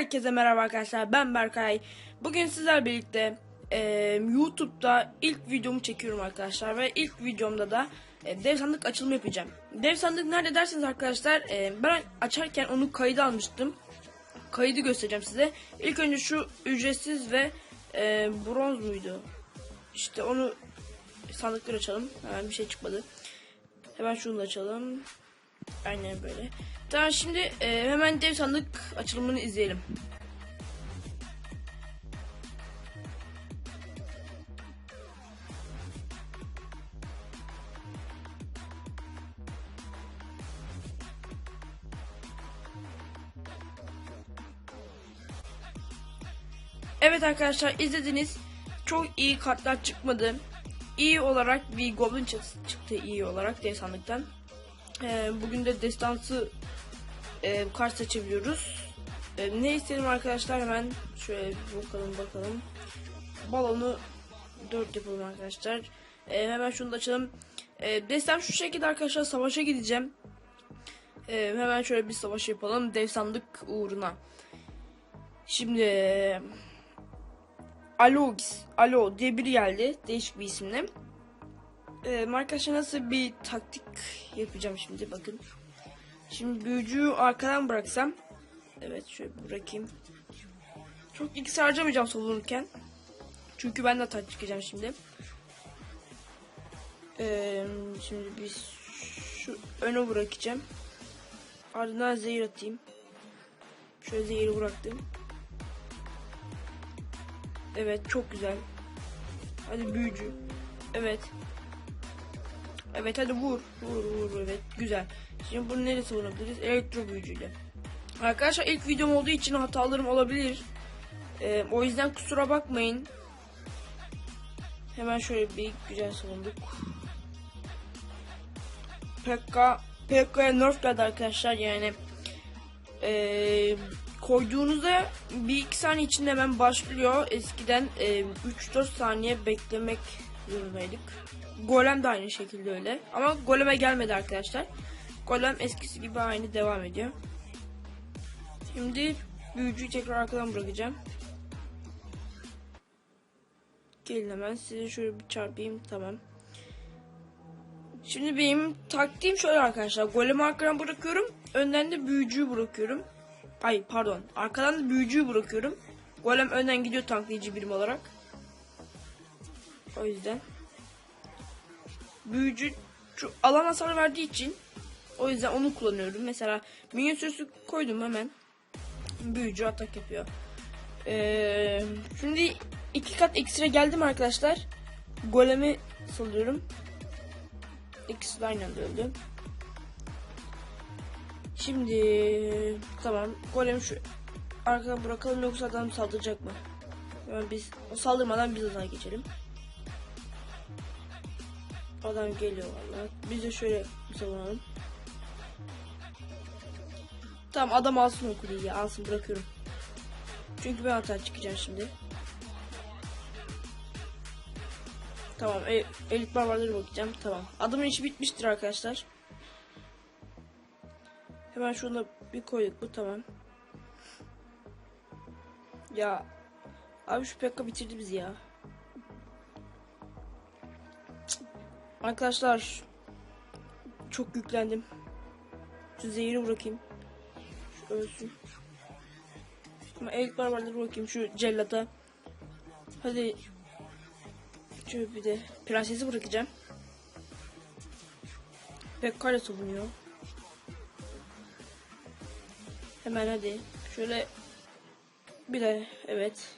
Herkese merhaba arkadaşlar ben Berkay. Bugün sizler birlikte e, YouTube'da ilk videomu çekiyorum arkadaşlar ve ilk videomda da e, dev sandık açılımı yapacağım. Dev sandık nerede derseniz arkadaşlar e, ben açarken onu kayda almıştım. Kaydı göstereceğim size. İlk önce şu ücretsiz ve e, bronz muydu? İşte onu sandıkları açalım. Hemen bir şey çıkmadı. Hemen şunu da açalım. Aynen böyle. Tamam şimdi e, hemen dev sandık açılımını izleyelim. Evet arkadaşlar izlediniz. Çok iyi kartlar çıkmadı. İyi olarak bir goblin çı- çıktı iyi olarak dev sandıktan. Ee, bugün de destansı e, kart seçebiliyoruz. E, ne istedim arkadaşlar hemen şöyle bakalım bakalım. Balonu 4 yapalım arkadaşlar. E, hemen şunu da açalım. E, destem şu şekilde arkadaşlar savaşa gideceğim. E, hemen şöyle bir savaş yapalım. Dev sandık uğruna. Şimdi Alo, Alo diye biri geldi. Değişik bir isimle. Ee, arkadaşlar nasıl bir taktik yapacağım şimdi bakın. Şimdi büyücüyü arkadan bıraksam. Evet şöyle bırakayım. Çok ikisi harcamayacağım savunurken. Çünkü ben de taç çıkacağım şimdi. Ee, şimdi biz şu öne bırakacağım. Ardından zehir atayım. Şöyle zehiri bıraktım. Evet çok güzel. Hadi büyücü. Evet. Evet hadi vur. Vur vur evet güzel. Şimdi bunu neresi vurabiliriz? Elektro büyücüyle. Arkadaşlar ilk videom olduğu için hatalarım olabilir. Ee, o yüzden kusura bakmayın. Hemen şöyle bir güzel savunduk. Pekka Pekka'ya nerf geldi arkadaşlar yani. Ee, koyduğunuzda bir iki saniye içinde hemen başlıyor. Eskiden e, 3-4 saniye beklemek zorundaydık. Golem de aynı şekilde öyle. Ama goleme gelmedi arkadaşlar. Golem eskisi gibi aynı devam ediyor. Şimdi büyücüyü tekrar arkadan bırakacağım. Gelin hemen size şöyle bir çarpayım tamam. Şimdi benim taktiğim şöyle arkadaşlar. Golemi arkadan bırakıyorum. Önden de büyücüyü bırakıyorum. Ay pardon. Arkadan da büyücüyü bırakıyorum. Golem önden gidiyor tanklayıcı birim olarak. O yüzden. Büyücü şu alan hasar verdiği için o yüzden onu kullanıyorum. Mesela minyon sürüsü koydum hemen. Büyücü atak yapıyor. Ee, şimdi iki kat ekstra geldim arkadaşlar. Golemi salıyorum. İkisi de aynı anda öldü. Şimdi tamam golemi şu arkadan bırakalım yoksa adam saldıracak mı? Hemen biz o saldırmadan biz hızına geçelim. Adam geliyor valla. Biz de şöyle savunalım. Tamam adam alsın o kuleyi. Alsın bırakıyorum. Çünkü ben hata çıkacağım şimdi. Tamam e elit barbarlara bakacağım. Tamam. Adamın işi bitmiştir arkadaşlar. Hemen şunu bir koyduk bu tamam. Ya abi şu Pekka bitirdi bizi ya. Arkadaşlar çok yüklendim. Şu zehiri bırakayım. Şu ölsün. Ama elit barbarları bırakayım şu cellata. Hadi şöyle bir de prensesi bırakacağım. Pekka ile savunuyor. Hemen hadi. Şöyle bir de evet.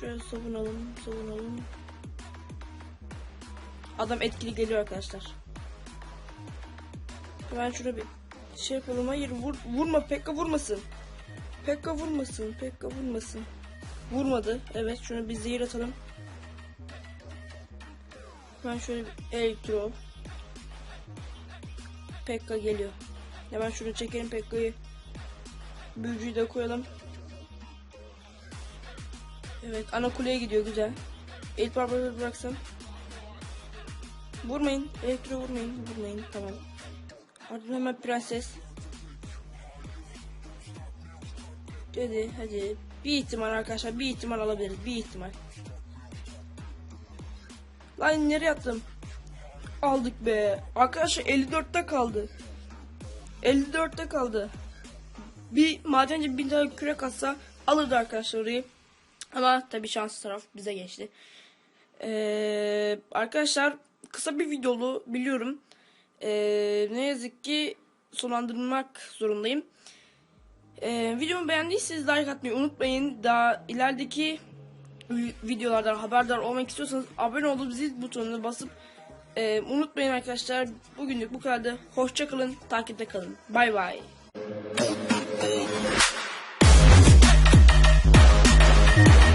Şöyle savunalım, savunalım. Adam etkili geliyor arkadaşlar. Hemen şurada bir şey yapalım. Hayır vur, vurma Pekka vurmasın. Pekka vurmasın. Pekka vurmasın. Vurmadı. Evet şunu bir zehir atalım. Hemen şöyle bir elektro. Pekka geliyor. Hemen şunu çekelim Pekka'yı. Büyücüyü de koyalım. Evet ana kuleye gidiyor güzel. El barbarları bıraksam. Vurmayın. Elektro vurmayın. Vurmayın. Tamam. Ardından hemen prenses. Hadi hadi. Bir ihtimal arkadaşlar bir ihtimal alabiliriz. Bir ihtimal. Lan nereye attım? Aldık be. Arkadaşlar 54'te kaldı. 54'te kaldı. Bir madenci bir tane kürek atsa alırdı arkadaşlar orayı. Ama tabii şans taraf bize geçti. Ee, arkadaşlar kısa bir videolu biliyorum. Ee, ne yazık ki sonlandırmak zorundayım. Ee, videomu beğendiyseniz like atmayı unutmayın. Daha ilerideki videolardan haberdar olmak istiyorsanız abone olup zil butonuna basıp e, unutmayın arkadaşlar. Bugünlük bu kadar. Hoşçakalın. Takipte kalın. Bay bay. Thank you.